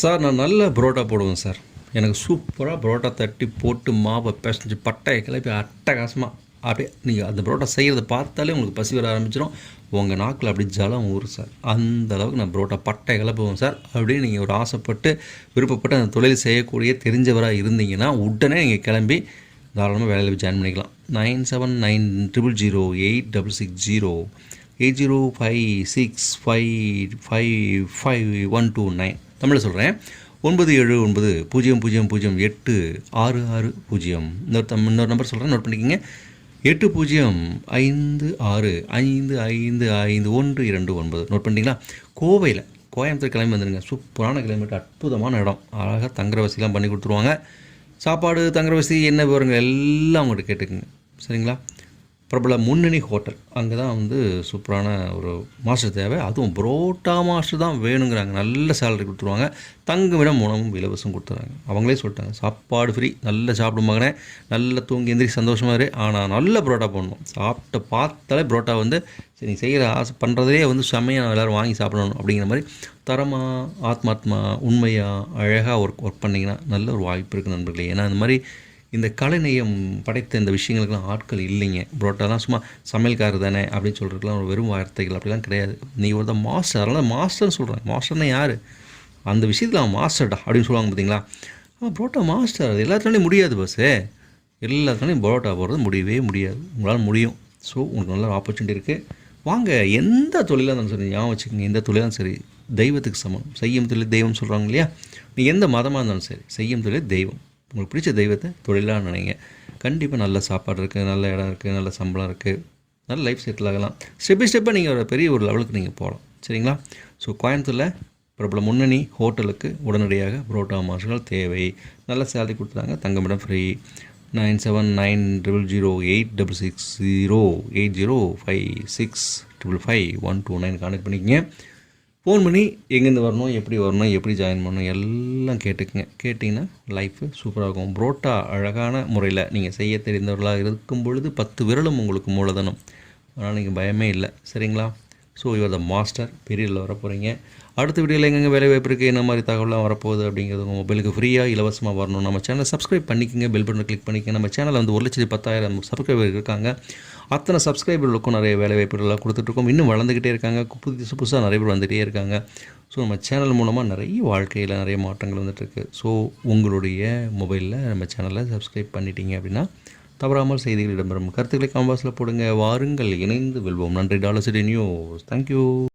Sir நான் நல்ல பரோட்டா போடுவேன் சார். எனக்கு சூப்பராக பரோட்டா தட்டி போட்டு மாவை பிசைஞ்சு பட்டையை கிளப்பி அட்டகாசமாக அப்படியே நீங்கள் அந்த பரோட்டா செய்கிறத பார்த்தாலே உங்களுக்கு பசி வர ஆரம்பிச்சிடும் உங்கள் நாக்கில் அப்படி ஜலம் ஊறும் சார். அந்த அளவுக்கு நான் பரோட்டா பட்டை கிளப்புவேன் சார். அப்படியே நீங்கள் ஒரு ஆசைப்பட்டு விருப்பப்பட்டு அந்த தொழில் செய்யக்கூடிய தெரிஞ்சவராக இருந்தீங்கன்னா உடனே நீங்கள் கிளம்பி தாராளமாக வேலையில் ஜாயின் பண்ணிக்கலாம். Nine seven nine triple zero eight double six zero eight zero five six five five five one two nine. தமிழில் சொல்கிறேன் ஒன்பது ஏழு ஒன்பது பூஜ்ஜியம் பூஜ்ஜியம் பூஜ்ஜியம் எட்டு ஆறு ஆறு பூஜ்ஜியம். இன்னொரு தம் இன்னொரு நம்பர் சொல்கிறேன் நோட் பண்ணிக்கிங்க. எட்டு பூஜ்ஜியம் ஐந்து ஆறு ஐந்து ஐந்து ஐந்து ஒன்று இரண்டு ஒன்பது. நோட் பண்ணிட்டீங்களா? கோவையில் கோயம்புத்தூர் கிளம்பி வந்துடுங்க சூப்பரான கிளைமேட் அற்புதமான இடம். அழகாக தங்குற வசதிலாம் பண்ணி கொடுத்துருவாங்க. சாப்பாடு தங்குற வசதி என்ன விவரங்கள் எல்லாம் அவங்கள்ட்ட கேட்டுக்குங்க. சரிங்களா? பிரபல முன்னணி ஹோட்டல். அங்கே தான் வந்து சூப்பரான ஒரு மாஸ்டர் தேவை. அதுவும் புரோட்டா மாஸ்டர் தான் வேணுங்கிறாங்க. நல்ல சேலரி கொடுத்துருவாங்க. தங்குமிடம் உணவும் இலவசம் கொடுத்துறாங்க. அவங்களே சொல்லிட்டாங்க. சாப்பாடு ஃப்ரீ நல்லா சாப்பிடும் மகனே. நல்லா தூங்கி எந்திரி சந்தோஷமாக இரு. ஆனால் நல்ல புரோட்டா போடணும். சாப்பிட்ட பார்த்தாலே புரோட்டா வந்து சரி நீ செய்கிற ஆசை பண்ணுறதே வந்து செம்மையாக எல்லோரும் வாங்கி சாப்பிடணும் அப்படிங்கிற மாதிரி தரமாக ஆத்மாத்மா உண்மையாக அழகாக ஒர்க் ஒர்க் பண்ணிங்கன்னா நல்ல ஒரு வாய்ப்பு இருக்குது நண்பர்களே. ஏன்னா இந்த மாதிரி இந்த கலைநயம் படைத்த இந்த விஷயங்களுக்கெல்லாம் ஆட்கள் இல்லைங்க. புரோட்டாலாம் சும்மா சமையல்காரர் தானே அப்படின்னு சொல்கிறதுக்குலாம் ஒரு வெறும் வார்த்தைகள் அப்படிலாம் கிடையாது. நீ ஒரு தான் மாஸ்டர் அதனால் மாஸ்டர்னு சொல்கிறேன் மாஸ்டர்னா யார்? அந்த விஷயத்தில் அவன் மாஸ்டர்டா அப்படின்னு சொல்லுவாங்க பார்த்தீங்களா அவன் புரோட்டா மாஸ்டர் அது எல்லாத்துனாலையும் முடியாது பஸ்ஸு எல்லாத்துனாலையும் புரோட்டா போடுறது முடியவே முடியாது. உங்களால் முடியும். ஸோ உங்களுக்கு நல்ல ஆப்பர்ச்சுனிட்டி இருக்குது வாங்க எந்த தொழிலாக இருந்தாலும் சரி ஞாபகம் வச்சுக்கோங்க. எந்த தொழிலாக இருந்தாலும் சரி தெய்வத்துக்கு சமம். செய்யும் தொழில் தெய்வம் சொல்கிறாங்க இல்லையா? நீ எந்த மதமாக இருந்தாலும் சரி செய்யும் தொழில் தெய்வம். உங்களுக்கு பிடிச்ச தெய்வத்தை தொழிலாக நினைங்க. கண்டிப்பாக நல்ல சாப்பாடு இருக்குது நல்ல இடம் இருக்குது நல்ல சம்பளம் இருக்குது நல்ல லைஃப் செட்டில் ஆகலாம். ஸ்டெப் பை ஸ்டெப்பாக நீங்கள் ஒரு பெரிய ஒரு லெவலுக்கு நீங்கள் போகலாம். சரிங்களா? ஸோ கோயம்புத்தூரில் பிரபல முன்னணி ஹோட்டலுக்கு உடனடியாக புரோட்டா மாஸ்டர்கள் தேவை. நல்ல சேலரி கொடுத்துறாங்க தங்கமிடம் free nine seven nine triple zero eight double six zero eight zero five six triple five one two nine contact பண்ணிக்கங்க. ஃபோன் பண்ணி எங்கேருந்து வரணும் எப்படி வரணும் எப்படி ஜாயின் பண்ணணும் எல்லாம் கேட்டுக்குங்க. கேட்டிங்கன்னா லைஃபு சூப்பராக இருக்கும். புரோட்டா அழகான முறையில் நீங்கள் செய்ய தெரிந்தவர்களாக இருக்கும் பொழுது பத்து விரலும் உங்களுக்கு மூலதனம். அதனால் நீங்கள் பயமே இல்லை. சரிங்களா? ஸோ யுவர் த மாஸ்டர் பெரியல வர போகிறீங்க அடுத்த வீடியோவில் எங்கெங்கே வேலை வாய்ப்பு இருக்குது என்ன மாதிரி தகவலாம் வரப்போகுது அப்படிங்கிறது உங்கள் மொபைலுக்கு ஃப்ரீயாக இலவசமாக வரணும். நம்ம சேனலை சப்ஸ்கிரைப் பண்ணிக்கங்க பெல் பட்டன் கிளிக் பண்ணிக்கங்க. நம்ம சேனலில் வந்து ஒரு லட்சத்து பத்தாயிரம் சப்ஸ்கிரைபர் இருக்காங்க. அத்தனை சப்ஸ்கிரைபர்களுக்கும் நிறைய வேலை வாய்ப்புகள்லாம் கொடுத்துட்ருக்கோம் இன்னும் வளர்ந்துக்கிட்டே இருக்காங்க. புதுசு புதுசாக நிறைய பேர் வந்துகிட்டே இருக்காங்க. ஸோ நம்ம சேனல் மூலமாக நிறைய வாழ்க்கையில் நிறைய மாற்றங்கள் வந்துட்டுருக்கு ஸோ உங்களுடைய மொபைலில் நம்ம சேனலை சப்ஸ்கிரைப் பண்ணிட்டீங்க அப்படின்னா தவறாமல் செய்திகள் இடம்பெறும். கருத்துக்களை காம்பாஸில் போடுங்க. வாருங்கள். இணைந்து வெல்வோம். நன்றி. Dollar city news. தேங்க்யூ